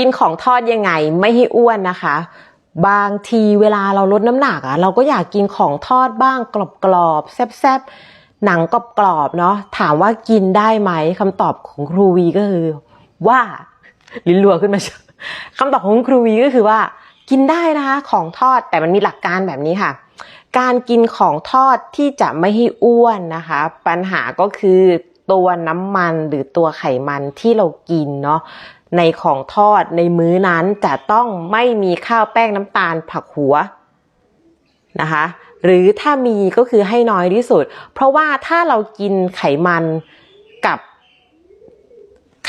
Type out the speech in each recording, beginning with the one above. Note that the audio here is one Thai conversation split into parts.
กินของทอดยังไงไม่ให้อ้วนนะคะ บางทีเวลาเราลดน้ำหนักอะเราก็อยากกินของทอดบ้างกรอบๆแซ่บๆหนังกรอบๆเนาะถามว่ากินได้ไหมคำตอบของครูวีก็คือ ว่าลิ้นรัวขึ้นมาคำตอบของครูวีก็คือว่า กินได้นะคะของทอดแต่มันมีหลักการแบบนี้ค่ะการกินของทอดที่จะไม่ให้อ้วนนะคะ ปัญหาก็คือตัวน้ำมันหรือตัวไขมันที่เรากินเนาะ ในของทอดในมื้อนั้นจะต้องไม่มีข้าวแป้งน้ำตาลผักหัวนะคะหรือถ้ามีก็คือให้น้อยที่สุด เพราะว่าถ้าเรากินไขมันกับ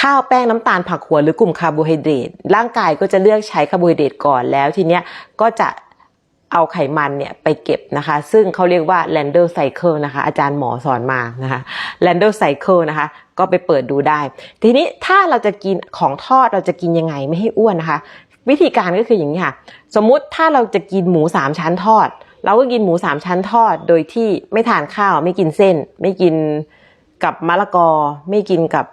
ข้าวแป้งน้ำตาลผักหัวหรือกลุ่มคาร์โบไฮเดรตร่างกายก็จะเลือกใช้คาร์โบไฮเดรตก่อนแล้วทีเนี้ยก็จะ เอาไขมันเนี่ยไปเก็บนะคะ ซึ่งเขาเรียกว่า l a n d e r cycle นะคะ อาจารย์หมอสอนมานะคะ l a n d e r cycle นะคะ ก็ไปเปิดดูได้ ทีนี้ถ้าเราจะกินของทอดเราจะกินยังไงไม่ให้อ้วนนะคะ วิธีการก็คืออย่างนี้ค่ะ สมมุติถ้าเราจะกินหมูสามชั้นทอด เราก็กินหมูสามชั้นทอด โดยที่ไม่ทานข้าว ไม่กินเส้น ไม่กินกับมะละกอ ไม่กินกับ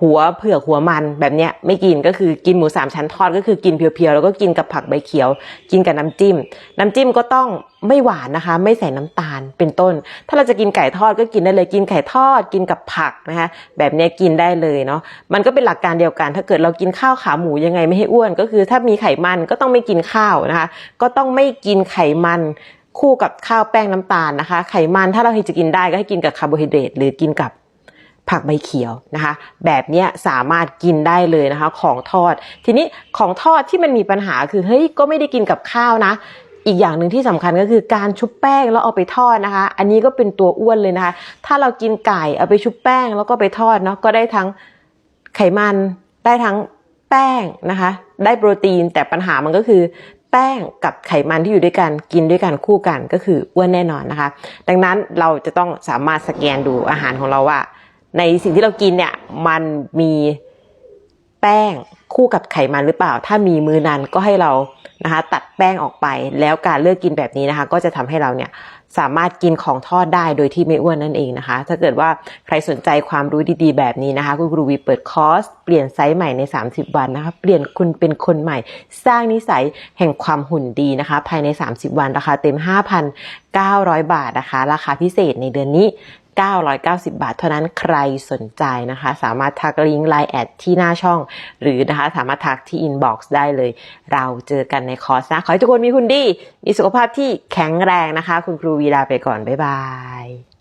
หัวเผือกหัวมันแบบเนี้ยไม่กินก็คือกินหมูสามชั้นทอดก็คือกินเพียวๆแล้วก็กินกับผักใบเขียว กินกับน้ำจิ้ม น้ำจิ้มก็ต้องไม่หวานนะคะ ไม่ใส่น้ำตาลเป็นต้น ถ้าเราจะกินไก่ทอดก็กินได้เลยกินไก่ทอด กินกับผักนะคะแบบเนี้ยกินได้เลยเนาะมันก็เป็นหลักการเดียวกัน ถ้าเกิดเรากินข้าวขาหมูยังไงไม่ให้อ้วน ก็คือถ้ามีไขมันก็ต้องไม่กินข้าวนะคะ ก็ต้องไม่กินไขมันคู่กับข้าวแป้งน้ำตาลนะคะ ไขมันถ้าเราจะกินได้ก็ให้กินกับคาร์โบไฮเดรตหรือกินกับ ผักใบเขียวนะคะ แบบนี้สามารถกินได้เลยนะคะ ของทอด ทีนี้ของทอดที่มันมีปัญหาคือเฮ้ยก็ไม่ได้กินกับข้าวนะอีกอย่างหนึ่งที่สำคัญก็คือการชุบแป้งแล้วเอาไปทอดนะคะ อันนี้ก็เป็นตัวอ้วนเลยนะคะ ถ้าเรากินไก่เอาไปชุบแป้งแล้วก็ไปทอดเนาะก็ได้ทั้งไขมันได้ทั้งแป้งนะคะ ได้โปรตีนแต่ปัญหามันก็คือ แป้งกับไขมันที่อยู่ด้วยกันกินด้วยกันคู่กันก็คืออ้วนแน่นอนนะคะ ดังนั้นเราจะต้องสามารถสแกนดูอาหารของเราว่า ในสิ่งที่เรากินเนี่ยมันมีแป้ง คู่กับไขมันหรือเปล่า ถ้ามีมือนั้นก็ให้เรานะคะตัดแป้งออกไป แล้วการเลือกกินแบบนี้นะคะ ก็จะทำให้เราเนี่ยสามารถกินของทอดได้โดยที่ไม่อ้วนนั่นเองนะคะ ถ้าเกิดว่าใครสนใจความรู้ดีๆ แบบนี้นะคะ คุณครูวีเปิดคอร์สเปลี่ยนไซส์ใหม่ใน 30 วันนะคะ เปลี่ยนคุณเป็นคนใหม่ สร้างนิสัยแห่งความหุ่นดีนะคะ ภายใน 30 วันราคาเต็ม 5,900 บาทนะคะ ราคาพิเศษในเดือนนี้ 990 บาท เท่านั้นใครสนใจนะคะ สามารถทักลิงก์ไลน์แอดที่หน้าช่อง หรือนะคะสามารถทักที่อินบ็อกซ์ได้เลย เราเจอกันในคอร์สนะ ขอให้ทุกคนมีคุณดี มีสุขภาพที่แข็งแรงนะคะ คุณครูวีลาไปก่อน บ๊ายบาย